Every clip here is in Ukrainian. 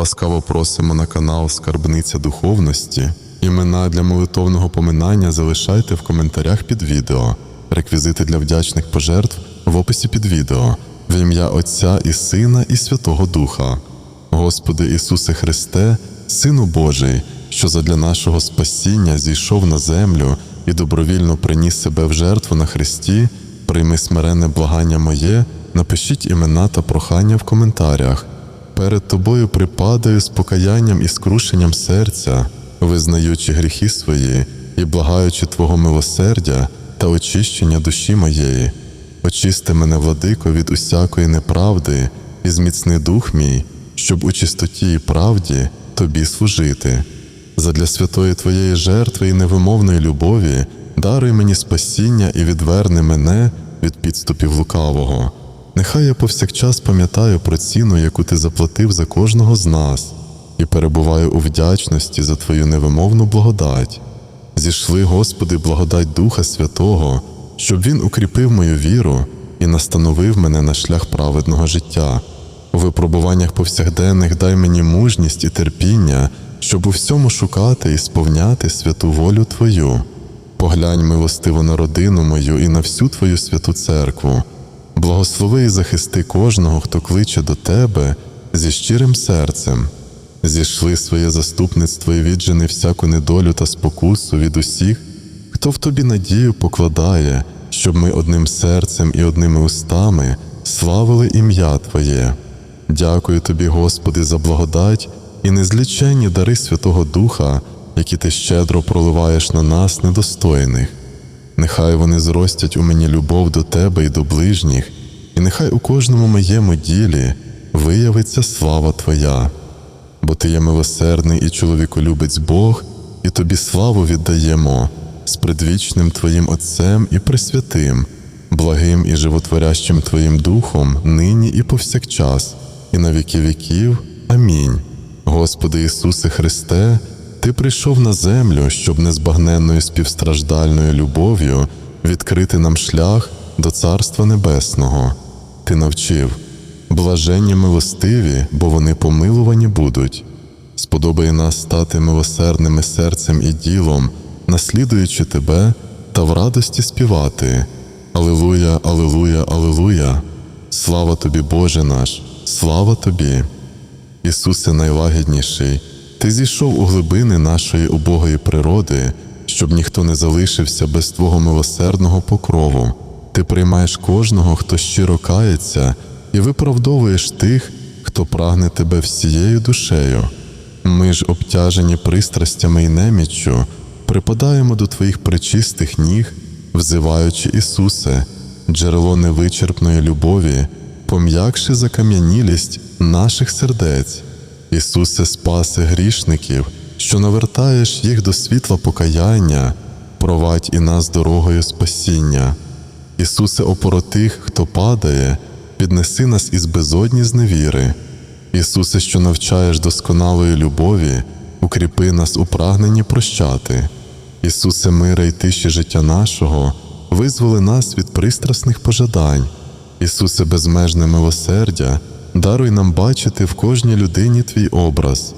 Ласкаво просимо на канал Скарбниця духовності. Імена для молитовного поминання залишайте в коментарях під відео. Реквізити для вдячних пожертв в описі під відео. В ім'я Отця і Сина і Святого Духа. Господи Ісусе Христе, Сину Божий, що задля нашого спасіння зійшов на землю і добровільно приніс себе в жертву на Христі, прийми смирене благання моє, напишіть імена та прохання в коментарях. Перед тобою припадаю з покаянням і скрушенням серця, визнаючи гріхи свої і благаючи Твого милосердя та очищення душі моєї. Очисти мене, владико, від усякої неправди і зміцни дух мій, щоб у чистоті і правді тобі служити. Задля святої Твоєї жертви і невимовної любові даруй мені спасіння і відверни мене від підступів лукавого. Нехай я повсякчас пам'ятаю про ціну, яку ти заплатив за кожного з нас, і перебуваю у вдячності за Твою невимовну благодать. Зійшли, Господи, благодать Духа Святого, щоб Він укріпив мою віру і настановив мене на шлях праведного життя. У випробуваннях повсякденних дай мені мужність і терпіння, щоб у всьому шукати і сповняти святу волю Твою. Поглянь милостиво на родину мою і на всю Твою святу церкву. Благослови і захисти кожного, хто кличе до Тебе зі щирим серцем. Зійшли своє заступництво і віджени всяку недолю та спокусу від усіх, хто в тобі надію покладає, щоб ми одним серцем і одними устами славили ім'я Твоє. Дякую тобі, Господи, за благодать і незліченні дари Святого Духа, які ти щедро проливаєш на нас, недостойних. Нехай вони зростять у мені любов до Тебе і до ближніх, і нехай у кожному моєму ділі виявиться слава Твоя. Бо Ти є милосердний і чоловіколюбець Бог, і Тобі славу віддаємо з предвічним Твоїм Отцем і Пресвятим, благим і животворящим Твоїм Духом, нині і повсякчас, і на віки віків. Амінь. Господи Ісусе Христе, Ти прийшов на землю, щоб незбагненною співстраждальною любов'ю відкрити нам шлях до Царства Небесного. Ти навчив, блаженні милостиві, бо вони помилувані будуть. Сподобає нас стати милосердними серцем і ділом, наслідуючи Тебе та в радості співати. Алилуя, Алилуя, Алилуя! Слава тобі, Боже наш, слава тобі! Ісусе найлагідніший, Ти зійшов у глибини нашої убогої природи, щоб ніхто не залишився без Твого милосердного покрову. Ти приймаєш кожного, хто щиро кається, і виправдовуєш тих, хто прагне тебе всією душею. Ми ж, обтяжені пристрастями і неміччю, припадаємо до Твоїх пречистих ніг, взиваючи Ісусе, джерело невичерпної любові, пом'якши закам'янілість наших сердець. Ісусе, спаси грішників, що навертаєш їх до світла покаяння, провадь і нас дорогою спасіння. Ісусе, опоро тих, хто падає, піднеси нас із безодні зневіри. Ісусе, що навчаєш досконалої любові, укріпи нас у прагненні прощати. Ісусе, мира й тиші життя нашого, визволи нас від пристрасних пожадань. Ісусе, безмежне милосердя, даруй нам бачити в кожній людині Твій образ.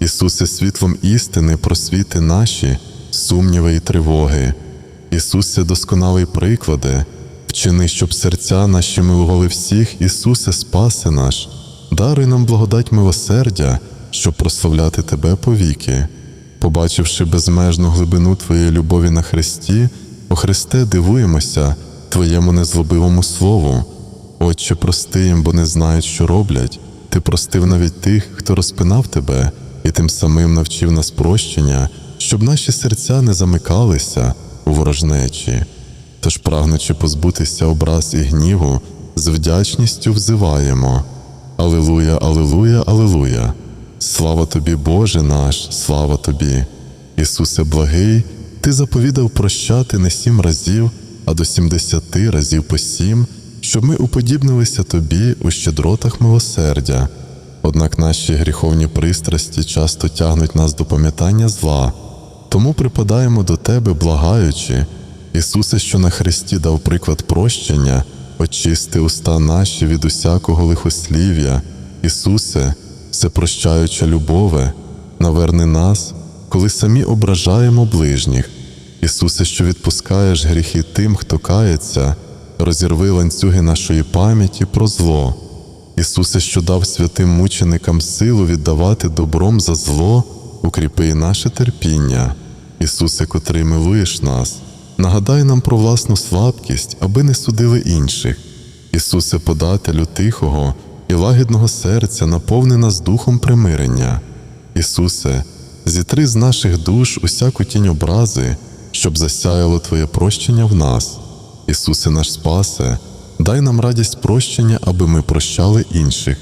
Ісусе, світлом істини просвіти наші, сумніви і тривоги. Ісусе, досконалий прикладе, вчини, щоб серця наші милували всіх, Ісусе, спаси наш, даруй нам благодать милосердя, щоб прославляти Тебе повіки. Побачивши безмежну глибину Твоєї любові на Христі, о Христе, дивуємося Твоєму незлобивому Слову. Отче, прости їм, бо не знають, що роблять. Ти простив навіть тих, хто розпинав тебе, і тим самим навчив нас прощення, щоб наші серця не замикалися у ворожнечі. Тож, прагнучи позбутися образ і гніву, з вдячністю взиваємо. Алилуя, Алилуя, Алилуя! Слава тобі, Боже наш, слава тобі! Ісусе благий, Ти заповідав прощати не сім разів, а до сімдесяти разів по сім, щоб ми уподібнилися тобі у щедротах милосердя. Однак наші гріховні пристрасті часто тягнуть нас до пам'ятання зла, тому припадаємо до Тебе, благаючи, Ісусе, що на Христі дав приклад прощення, очисти уста наші від усякого лихослів'я. Ісусе, всепрощаюча любове, наверни нас, коли самі ображаємо ближніх. Ісусе, що відпускаєш гріхи тим, хто кається, розірви ланцюги нашої пам'яті про зло. Ісусе, що дав святим мученикам силу віддавати добром за зло, укріпи наше терпіння. Ісусе, котрий милуєш нас, нагадай нам про власну слабкість, аби не судили інших. Ісусе, подателю тихого і лагідного серця, наповни нас духом примирення. Ісусе, зітри з наших душ усяку тінь образи, щоб засяяло Твоє прощення в нас. Ісусе наш Спасе, дай нам радість прощення, аби ми прощали інших.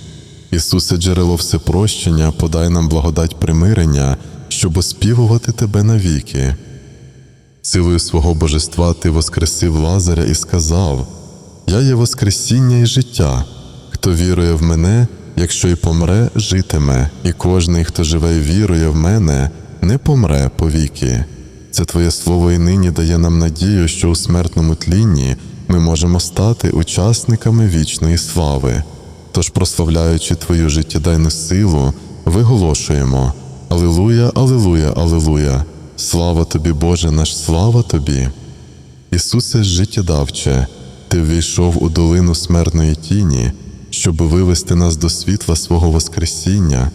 Ісусе, джерело всепрощення, подай нам благодать примирення, щоб оспівувати Тебе навіки. Силою свого божества Ти воскресив Лазаря і сказав: Я є Воскресіння і життя. Хто вірує в мене, якщо й помре, житиме, і кожний, хто живе і вірує в мене, не помре повіки. Це Твоє слово і нині дає нам надію, що у смертному тлінні ми можемо стати учасниками вічної слави. Тож, прославляючи Твою життєдайну силу, виголошуємо Алилуя, Алилуя, Алилуя! Слава тобі, Боже наш, слава тобі! Ісусе життєдавче, Ти ввійшов у долину смертної тіні, щоб вивести нас до світла свого Воскресіння,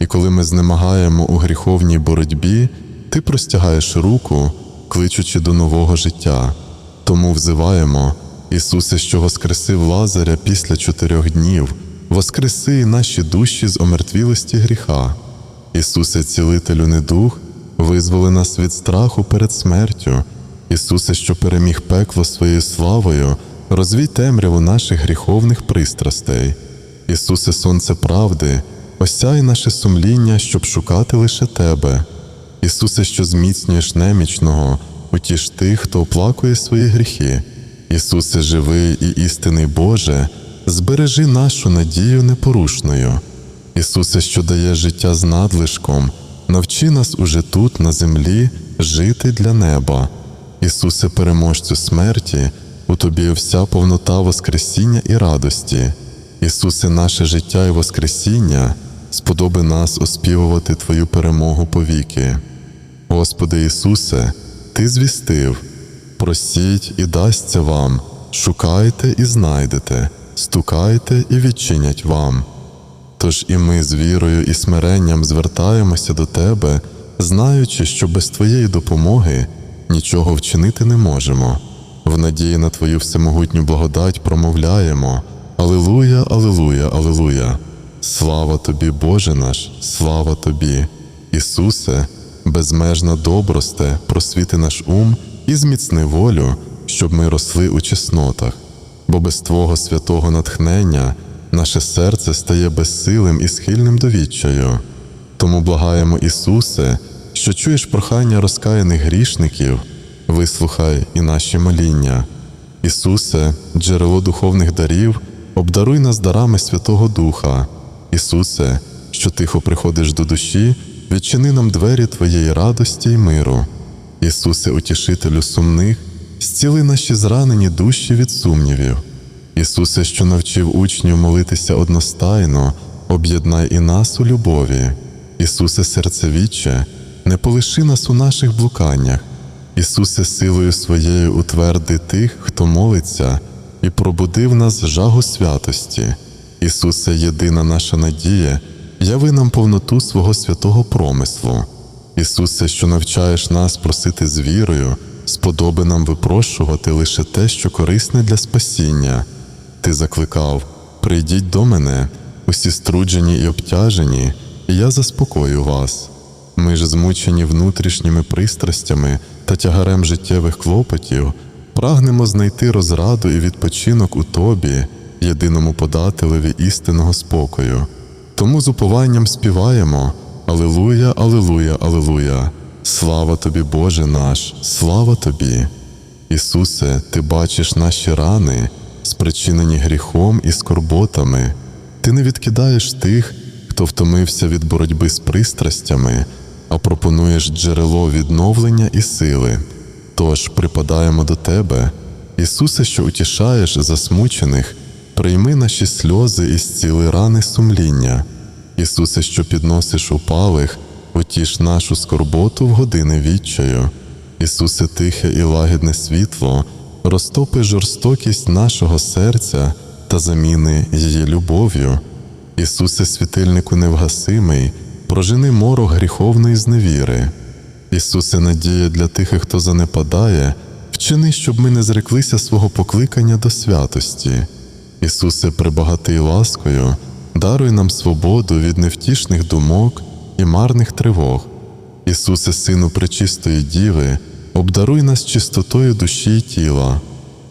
і коли ми знемагаємо у гріховній боротьбі, Ти простягаєш руку, кличучи до нового життя. Тому взиваємо, Ісусе, що воскресив Лазаря після чотирьох днів, воскреси наші душі з омертвілості гріха. Ісусе, цілителю недух, визволи нас від страху перед смертю. Ісусе, що переміг пекло своєю славою, розвій темряву наших гріховних пристрастей. Ісусе, Сонце правди, осяй наше сумління, щоб шукати лише Тебе. Ісусе, що зміцнюєш немічного, утіш тих, хто оплакує свої гріхи. Ісусе, живий і істинний Боже, збережи нашу надію непорушною. Ісусе, що дає життя з надлишком, навчи нас уже тут, на землі, жити для неба. Ісусе, переможцю смерті, у Тобі вся повнота Воскресіння і радості. Ісусе, наше життя і Воскресіння, сподоби нас оспівувати Твою перемогу повіки. Господи Ісусе, Ти звістив, просіть і дасться вам, шукайте і знайдете, стукайте і відчинять вам. Тож і ми з вірою і смиренням звертаємося до Тебе, знаючи, що без Твоєї допомоги нічого вчинити не можемо. В надії на Твою всемогутню благодать промовляємо Алилуя, Алилуя, Алилуя! Слава Тобі, Боже наш, слава Тобі! Ісусе, безмежна добросте, просвіти наш ум і зміцни волю, щоб ми росли у чеснотах, бо без Твого святого натхнення наше серце стає безсилим і схильним до відчаю. Тому благаємо, Ісусе, що чуєш прохання розкаяних грішників, вислухай і наші моління. Ісусе, джерело духовних дарів, обдаруй нас дарами Святого Духа. Ісусе, що тихо приходиш до душі, відчини нам двері Твоєї радості й миру. Ісусе, утішителю сумних, зціли наші зранені душі від сумнівів. Ісусе, що навчив учнів молитися одностайно, об'єднай і нас у любові. Ісусе, серцевіче, не полиши нас у наших блуканнях. Ісусе, силою своєю утверди тих, хто молиться, і пробуди в нас жагу святості. Ісусе, єдина наша надія, яви нам повноту свого святого промислу. Ісусе, що навчаєш нас просити з вірою, сподоби нам випрошувати лише те, що корисне для спасіння. Ти закликав: Прийдіть до мене, усі струджені і обтяжені, і я заспокою вас. Ми ж, змучені внутрішніми пристрастями та тягарем життєвих клопотів, прагнемо знайти розраду і відпочинок у Тобі, єдиному подателеві істинного спокою. Тому з упованням співаємо Алилуя, Алилуя, Алилуя! Слава тобі, Боже наш, слава тобі! Ісусе, Ти бачиш наші рани, спричинені гріхом і скорботами. Ти не відкидаєш тих, хто втомився від боротьби з пристрастями, а пропонуєш джерело відновлення і сили. Тож припадаємо до Тебе, Ісусе, що утішаєш засмучених, прийми наші сльози і зціли рани сумління. Ісусе, що підносиш упалих, утіш нашу скорботу в години відчаю. Ісусе, тихе і лагідне світло, розтопи жорстокість нашого серця та заміни її любов'ю. Ісусе, світильнику невгасимий, прожени морок гріховної зневіри. Ісусе, надія для тих, хто занепадає, вчини, щоб ми не зреклися свого покликання до святості. Ісусе, прибагатий ласкою, даруй нам свободу від невтішних думок і марних тривог. Ісусе, Сину пречистої Діви, обдаруй нас чистотою душі й тіла.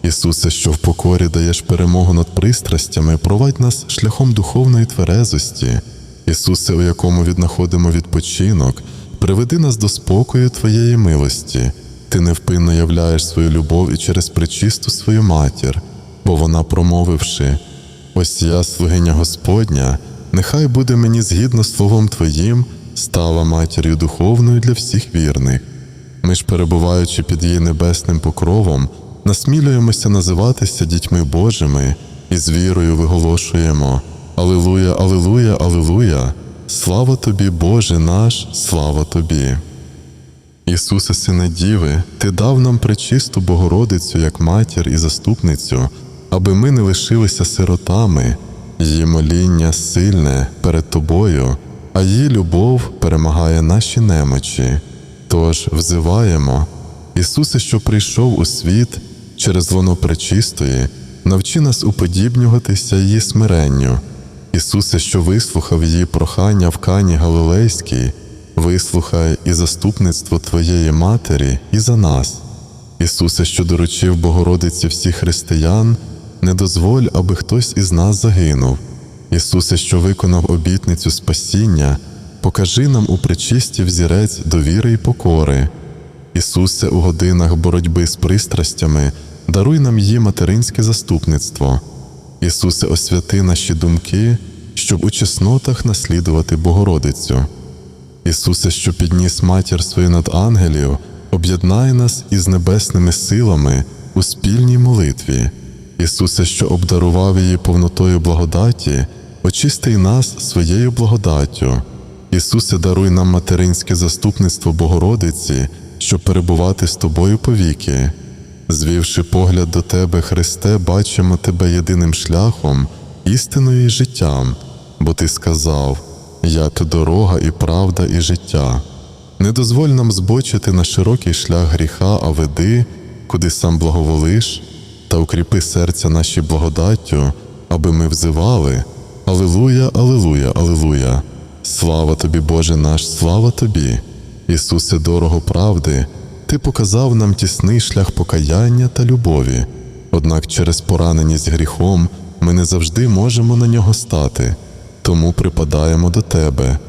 Ісусе, що в покорі даєш перемогу над пристрастями, провадь нас шляхом духовної тверезості. Ісусе, у якому віднаходимо відпочинок, приведи нас до спокою Твоєї милості. Ти невпинно являєш свою любов і через пречисту свою матір, бо вона, промовивши, Ось я, слугиня Господня, нехай буде мені згідно словом Твоїм, стала матір'ю духовною для всіх вірних. Ми ж, перебуваючи під її небесним покровом, насмілюємося називатися дітьми Божими і з вірою виголошуємо Алилуя, Алилуя, Алилуя! Слава тобі, Боже наш, слава тобі! Ісусе, Сине Діви, Ти дав нам пречисту Богородицю як матір і заступницю, аби ми не лишилися сиротами, її моління сильне перед Тобою, а її любов перемагає наші немочі. Тож взиваємо, Ісусе, що прийшов у світ через воно пречистої, навчи нас уподібнюватися її смиренню. Ісусе, що вислухав її прохання в Кані Галилейській, вислухай і заступництво Твоєї Матері і за нас. Ісусе, що доручив Богородиці всіх християн, не дозволь, аби хтось із нас загинув. Ісусе, що виконав обітницю спасіння, покажи нам у причисті взірець довіри і покори. Ісусе, у годинах боротьби з пристрастями, даруй нам її материнське заступництво. Ісусе, освяти наші думки, щоб у чеснотах наслідувати Богородицю. Ісусе, що підніс матір свою над ангелів, об'єднай нас із небесними силами у спільній молитві. Ісусе, що обдарував її повнотою благодаті, очисти нас своєю благодаттю. Ісусе, даруй нам материнське заступництво Богородиці, щоб перебувати з тобою повіки. Звівши погляд до Тебе, Христе, бачимо Тебе єдиним шляхом, істиною і життям, бо Ти сказав: Я то дорога і правда, і життя. Не дозволь нам збочити на широкий шлях гріха, а веди, куди сам благоволиш, та укріпи серця наші благодаттю, аби ми взивали Алилуя, Алилуя, Алилуя! Слава тобі, Боже наш, слава тобі! Ісусе, дорого правди, Ти показав нам тісний шлях покаяння та любові, однак через пораненість гріхом ми не завжди можемо на нього стати, тому припадаємо до Тебе.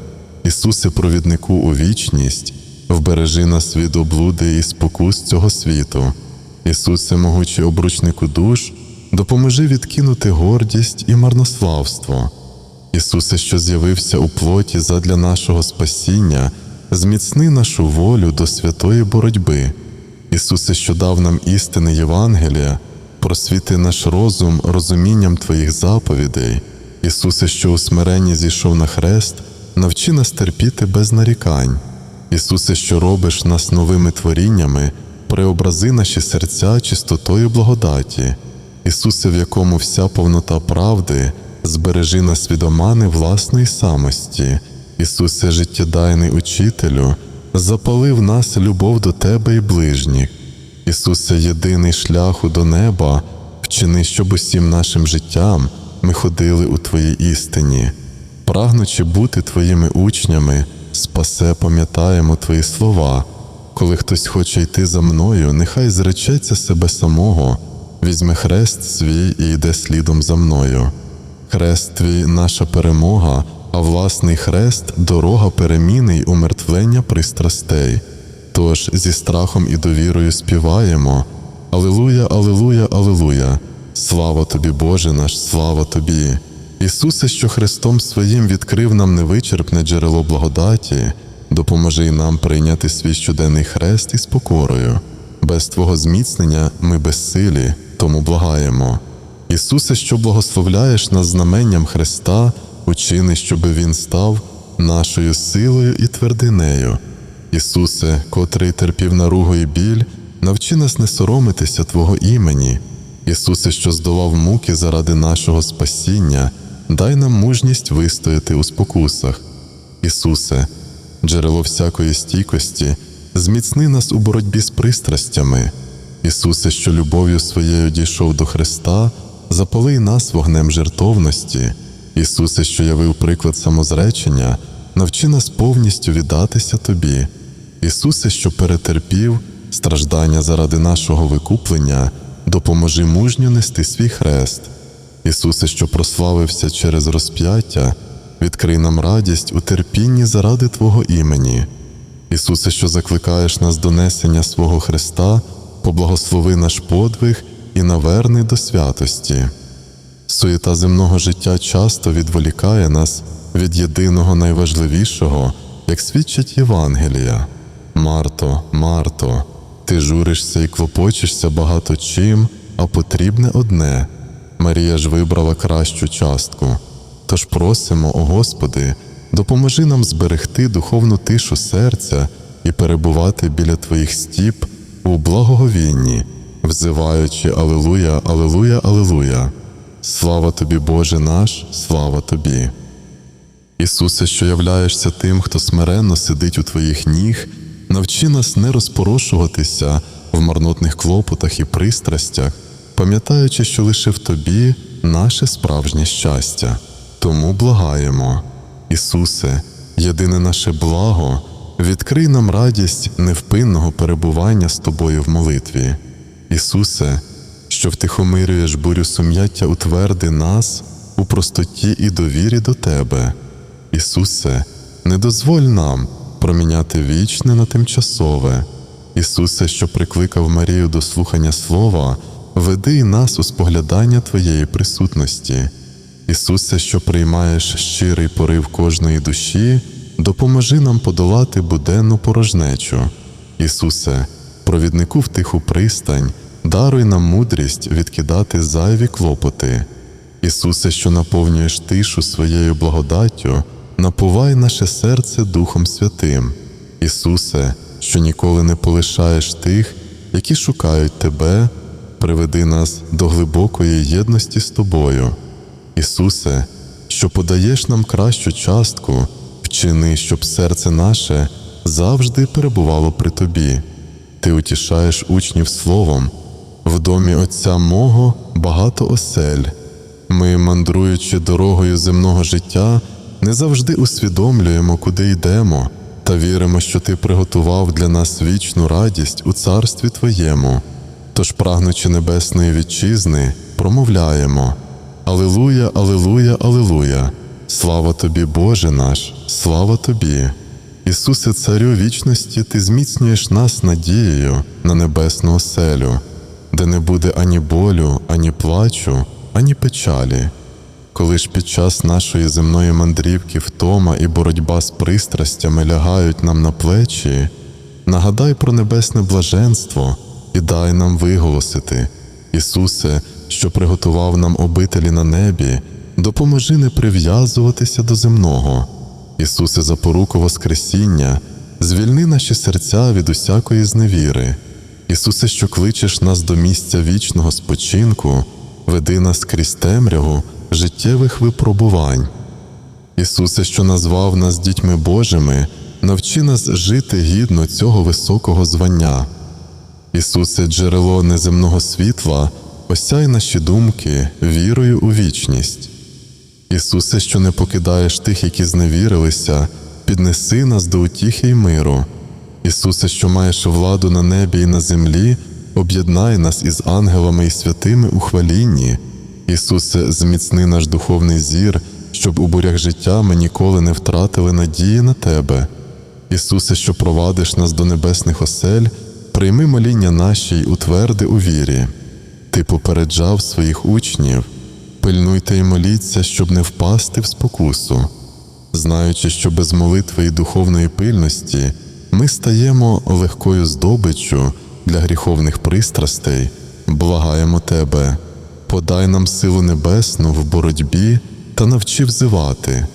Ісусе, провіднику у вічність, вбережи нас від облуди і спокус цього світу. Ісусе, могучий обручнику душ, допоможи відкинути гордість і марнославство. Ісусе, що з'явився у плоті задля нашого спасіння, зміцни нашу волю до святої боротьби. Ісусе, що дав нам істини Євангелія, просвіти наш розум розумінням Твоїх заповідей. Ісусе, що у смиренні зійшов на хрест, навчи нас терпіти без нарікань. Ісусе, що робиш нас новими творіннями, преобрази наші серця чистотою благодаті. Ісусе, в якому вся повнота правди, збережи нас від омани власної самості. Ісусе, життєдайний учителю, запали в нас любов до Тебе і ближніх. Ісусе, єдиний шляху до неба, вчини, щоб усім нашим життям ми ходили у Твоїй істині. Прагнучи бути Твоїми учнями, спасе пам'ятаємо Твої слова. Коли хтось хоче йти за мною, нехай зречеться себе самого, візьме хрест свій і йде слідом за мною. Хрест твій наша перемога, а власний хрест дорога переміни й умертвлення пристрастей. Тож зі страхом і довірою співаємо Алилуя, Алилуя, Алилуя! Слава тобі, Боже наш, слава тобі! Ісусе, що Христом Своїм відкрив нам невичерпне джерело благодаті, допоможи нам прийняти свій щоденний хрест із покорою. Без Твого зміцнення ми безсилі, тому благаємо. Ісусе, що благословляєш нас знаменням Христа, учини, щоби він став нашою силою і твердинею. Ісусе, котрий терпів наругу і біль, навчи нас не соромитися Твого імені. Ісусе, що здолав муки заради нашого спасіння, дай нам мужність вистояти у спокусах. Ісусе, джерело всякої стійкості, зміцни нас у боротьбі з пристрастями. Ісусе, що любов'ю своєю дійшов до Христа, запали нас вогнем жертовності. Ісусе, що явив приклад самозречення, навчи нас повністю віддатися Тобі. Ісусе, що перетерпів страждання заради нашого викуплення, допоможи мужньо нести свій хрест. Ісусе, що прославився через розп'яття, відкрий нам радість у терпінні заради Твого імені. Ісусе, що закликаєш нас до несення свого Христа, поблагослови наш подвиг і наверни до святості. Суєта земного життя часто відволікає нас від єдиного найважливішого, як свідчить Євангелія. Марто, Марто, ти журишся і клопочешся багато чим, а потрібне одне. Марія ж вибрала кращу частку. Тож просимо, о Господи, допоможи нам зберегти духовну тишу серця і перебувати біля Твоїх стіп у благоговінні, взиваючи Алилуя, Алилуя, Алилуя. Слава тобі, Боже наш, слава тобі. Ісусе, що являєшся тим, хто смиренно сидить у Твоїх ніг, навчи нас не розпорошуватися в марнотних клопотах і пристрастях, пам'ятаючи, що лише в Тобі наше справжнє щастя. Тому благаємо, Ісусе, єдине наше благо, відкрий нам радість невпинного перебування з Тобою в молитві. Ісусе, що втихомирюєш бурю сум'яття, утверди нас у простоті і довірі до Тебе. Ісусе, не дозволь нам проміняти вічне на тимчасове. Ісусе, що прикликав Марію до слухання Слова, веди нас у споглядання Твоєї присутності. Ісусе, що приймаєш щирий порив кожної душі, допоможи нам подолати буденну порожнечу. Ісусе, провіднику в тиху пристань, даруй нам мудрість відкидати зайві клопоти. Ісусе, що наповнюєш тишу своєю благодаттю, напувай наше серце Духом Святим. Ісусе, що ніколи не полишаєш тих, які шукають Тебе, приведи нас до глибокої єдності з Тобою. Ісусе, що подаєш нам кращу частку, вчини, щоб серце наше завжди перебувало при Тобі. Ти утішаєш учнів словом, в домі Отця мого багато осель. Ми, мандруючи дорогою земного життя, не завжди усвідомлюємо, куди йдемо, та віримо, що Ти приготував для нас вічну радість у царстві Твоєму. Тож, прагнучи небесної вітчизни, промовляємо Алилуя, Алилуя, Алилуя! Слава тобі, Боже наш, слава тобі! Ісусе, Царю вічності, Ти зміцнюєш нас надією на небесну оселю, де не буде ані болю, ані плачу, ані печалі. Коли ж під час нашої земної мандрівки втома і боротьба з пристрастями лягають нам на плечі, нагадай про небесне блаженство і дай нам виголосити, Ісусе, що приготував нам обителі на небі, допоможи не прив'язуватися до земного. Ісусе, запоруку Воскресіння, звільни наші серця від усякої зневіри. Ісусе, що кличеш нас до місця вічного спочинку, веди нас крізь темряву життєвих випробувань. Ісусе, що назвав нас дітьми Божими, навчи нас жити гідно цього високого звання. Ісусе, джерело неземного світла, осяй наші думки вірою у вічність. Ісусе, що не покидаєш тих, які зневірилися, піднеси нас до утіхи й миру. Ісусе, що маєш владу на небі і на землі, об'єднай нас із ангелами і святими у хвалінні. Ісусе, зміцни наш духовний зір, щоб у бурях життя ми ніколи не втратили надії на Тебе. Ісусе, що провадиш нас до небесних осель, прийми моління наші й утверди у вірі. Ти попереджав своїх учнів, пильнуйте й моліться, щоб не впасти в спокусу. Знаючи, що без молитви і духовної пильності ми стаємо легкою здобиччю для гріховних пристрастей, благаємо Тебе, подай нам силу небесну в боротьбі та навчи взивати.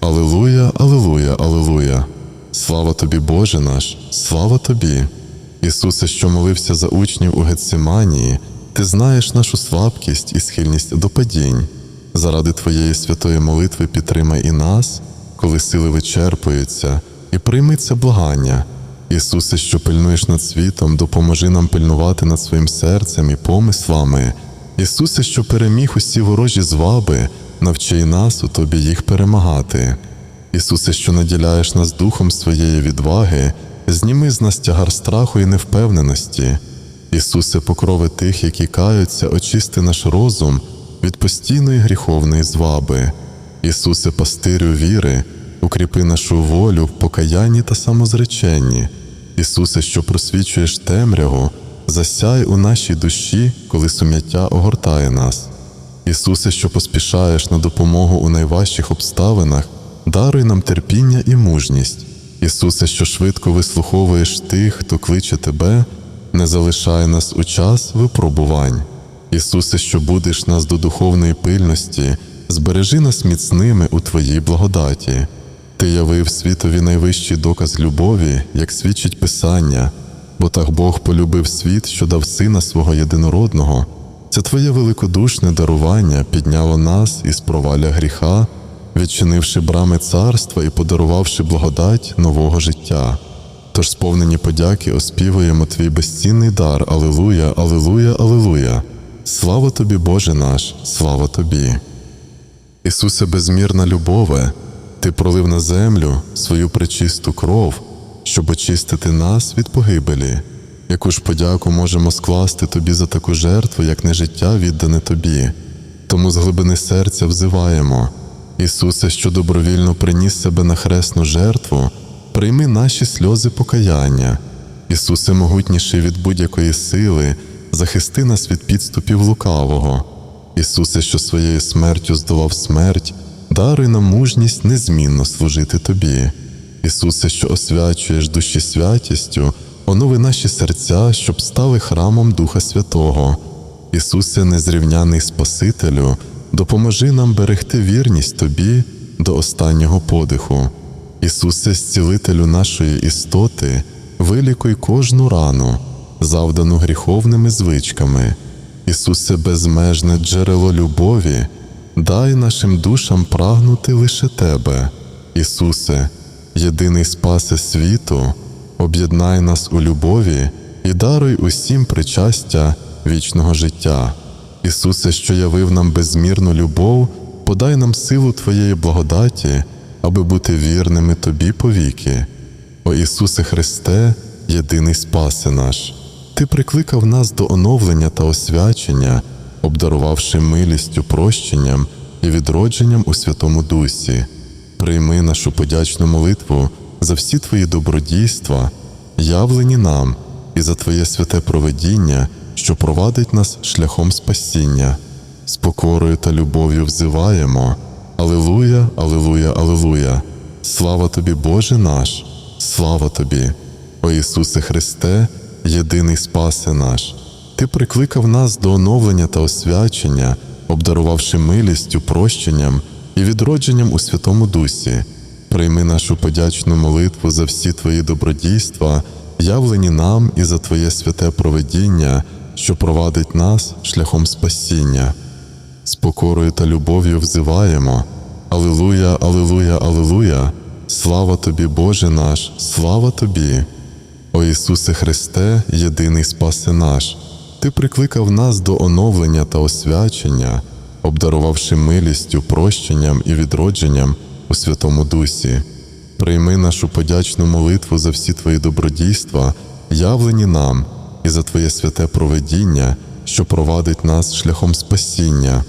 Алилуя, Алилуя, Алилуя. Слава тобі, Боже наш, слава тобі. Ісусе, що молився за учнів у Гетсиманії, ти знаєш нашу слабкість і схильність до падінь. Заради Твоєї святої молитви підтримай і нас, коли сили вичерпуються, і прийми це благання. Ісусе, що пильнуєш над світом, допоможи нам пильнувати над своїм серцем і помислами. Ісусе, що переміг усі ворожі зваби, навчи нас у Тобі їх перемагати. Ісусе, що наділяєш нас духом своєї відваги, зніми з нас тягар страху і невпевненості. Ісусе, покрови тих, які каються, очисти наш розум від постійної гріховної зваби. Ісусе, пастирю віри, укріпи нашу волю в покаянні та самозреченні. Ісусе, що просвічуєш темряву, засяй у нашій душі, коли сум'яття огортає нас. Ісусе, що поспішаєш на допомогу у найважчих обставинах, даруй нам терпіння і мужність. Ісусе, що швидко вислуховуєш тих, хто кличе Тебе, не залишай нас у час випробувань. Ісусе, що будеш нас до духовної пильності, збережи нас міцними у Твоїй благодаті. Ти явив світові найвищий доказ любові, як свідчить Писання, бо так Бог полюбив світ, що дав Сина свого єдинородного. Це Твоє великодушне дарування підняло нас із проваля гріха, відчинивши брами царства і подарувавши благодать нового життя. Тож, сповнені подяки, оспівуємо Твій безцінний дар. Алилуя, Алилуя, Алилуя. Слава тобі, Боже наш, слава тобі. Ісусе, безмірна любове, Ти пролив на землю свою пречисту кров, щоб очистити нас від погибелі. Яку ж подяку можемо скласти Тобі за таку жертву, як не життя віддане Тобі. Тому з глибини серця взиваємо. Ісусе, що добровільно приніс себе на хресну жертву, прийми наші сльози покаяння. Ісусе, могутніший від будь-якої сили, захисти нас від підступів лукавого. Ісусе, що своєю смертю здолав смерть, даруй нам мужність незмінно служити Тобі. Ісусе, що освячуєш душі святістю, онови наші серця, щоб стали храмом Духа Святого. Ісусе, незрівняний Спасителю, допоможи нам берегти вірність Тобі до останнього подиху. Ісусе, зцілителю нашої істоти, вилікуй кожну рану, завдану гріховними звичками. Ісусе, безмежне джерело любові, дай нашим душам прагнути лише Тебе. Ісусе, єдиний спасе світу, об'єднай нас у любові і даруй усім причастя вічного життя. Ісусе, що явив нам безмірну любов, подай нам силу Твоєї благодаті, аби бути вірними Тобі повіки. О Ісусе Христе, єдиний спасе наш. Ти прикликав нас до оновлення та освячення, обдарувавши милістю, прощенням і відродженням у Святому Дусі. Прийми нашу подячну молитву за всі Твої добродійства, явлені нам, і за Твоє святе проведіння, що провадить нас шляхом спасіння. З покорою та любов'ю взиваємо. Алилуя, Алилуя, Алилуя. Слава тобі, Боже наш, слава тобі, о Ісусе Христе, єдиний спасе наш. Ти прикликав нас до оновлення та освячення, обдарувавши милістю, прощенням і відродженням у Святому Дусі. Прийми нашу подячну молитву за всі Твої добродійства, явлені нам і за Твоє святе проведіння, що провадить нас шляхом спасіння. З покорою та любов'ю взиваємо. Алилуя, Алилуя, Алилуя. Слава тобі, Боже наш, слава тобі. О Ісусе Христе, єдиний спасе наш. Ти прикликав нас до оновлення та освячення, обдарувавши милістю, прощенням і відродженням у Святому Дусі. Прийми нашу подячну молитву за всі Твої добродійства, явлені нам, і за Твоє святе проведіння, що провадить нас шляхом спасіння.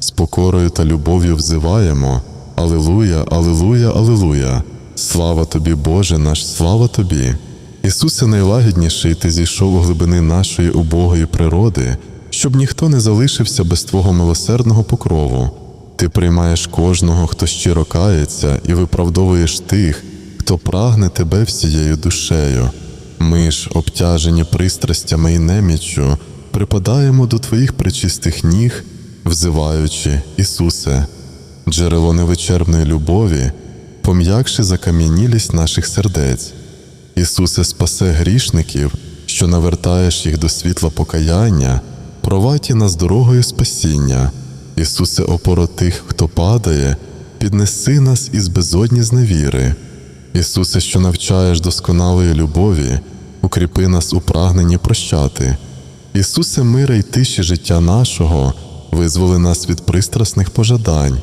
З покорою та любов'ю взиваємо. Алилуя, Алилуя, Алилуя. Слава тобі, Боже наш, слава тобі. Ісусе найлагідніший, ти зійшов у глибини нашої убогої природи, щоб ніхто не залишився без Твого милосердного покрову. Ти приймаєш кожного, хто щиро кається, і виправдовуєш тих, хто прагне тебе всією душею. Ми ж, обтяжені пристрастями і неміччю, припадаємо до Твоїх пречистих ніг, взиваючи, Ісусе, джерело невичерпної любові, пом'якши закам'янілість наших сердець. Ісусе, спасе грішників, що навертаєш їх до світла покаяння, провадь і нас дорогою спасіння. Ісусе, опоро тих, хто падає, піднеси нас із безодні зневіри. Ісусе, що навчаєш досконалої любові, укріпи нас у прагненні прощати. Ісусе, мира й тиші життя нашого, визволи нас від пристрасних пожадань.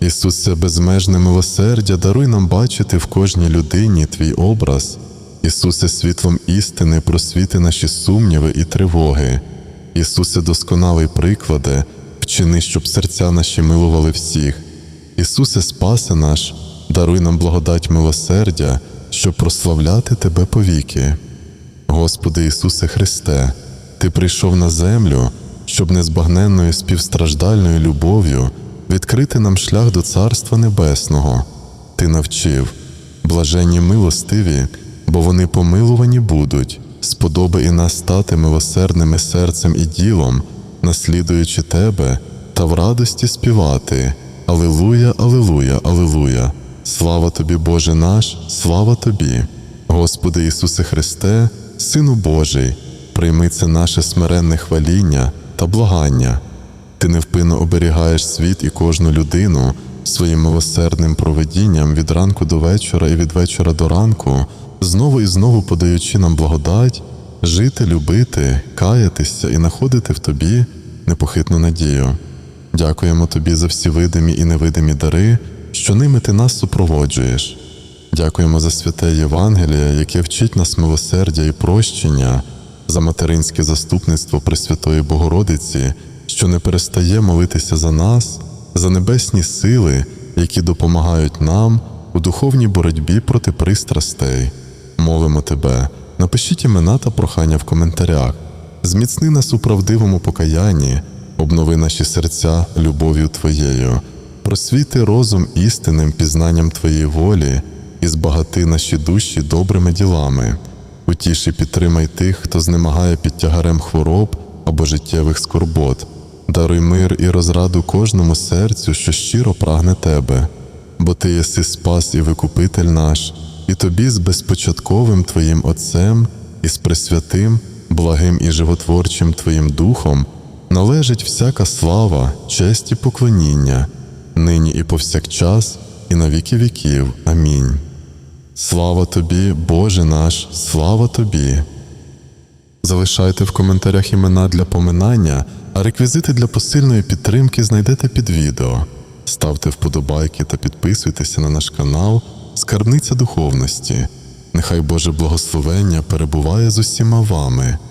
Ісусе, безмежне милосердя, даруй нам бачити в кожній людині Твій образ. Ісусе, світлом істини, просвіти наші сумніви і тривоги. Ісусе, досконалий прикладе, вчини, щоб серця наші милували всіх. Ісусе, спасе наш, даруй нам благодать милосердя, щоб прославляти Тебе повіки. Господи Ісусе Христе, Ти прийшов на землю, щоб незбагненною співстраждальною любов'ю відкрити нам шлях до Царства Небесного. Ти навчив, блаженні милостиві, бо вони помилувані будуть, сподоби і нас стати милосердними серцем і ділом, наслідуючи Тебе та в радості співати. Алилуя, Алилуя, Алилуя! Слава тобі, Боже наш, слава тобі! Господи Ісусе Христе, Сину Божий, прийми це наше смиренне хваління та благання. Ти невпинно оберігаєш світ і кожну людину своїм милосердним проведінням від ранку до вечора і від вечора до ранку, знову і знову подаючи нам благодать, жити, любити, каятися і знаходити в тобі непохитну надію. Дякуємо тобі за всі видимі і невидимі дари, що ними ти нас супроводжуєш. Дякуємо за святе Євангеліє, яке вчить нас милосердя і прощення, за материнське заступництво Пресвятої Богородиці, що не перестає молитися за нас, за небесні сили, які допомагають нам у духовній боротьбі проти пристрастей. Молимо тебе, напишіть імена та прохання в коментарях, зміцни нас у правдивому покаянні, обнови наші серця любов'ю Твоєю, просвіти розум істинним пізнанням Твоєї волі і збагати наші душі добрими ділами. Утіш і підтримай тих, хто знемагає під тягарем хвороб або життєвих скорбот. Даруй мир і розраду кожному серцю, що щиро прагне тебе, бо ти єси спас і викупитель наш, і тобі з безпочатковим Твоїм Отцем і з пресвятим, благим і животворчим Твоїм Духом належить всяка слава, честь і поклоніння, нині і повсякчас, і на віки віків. Амінь. Слава тобі, Боже наш, слава тобі. Залишайте в коментарях імена для поминання, а реквізити для посильної підтримки знайдете під відео. Ставте вподобайки та підписуйтеся на наш канал Скарбниця духовності. Нехай Боже благословення перебуває з усіма вами.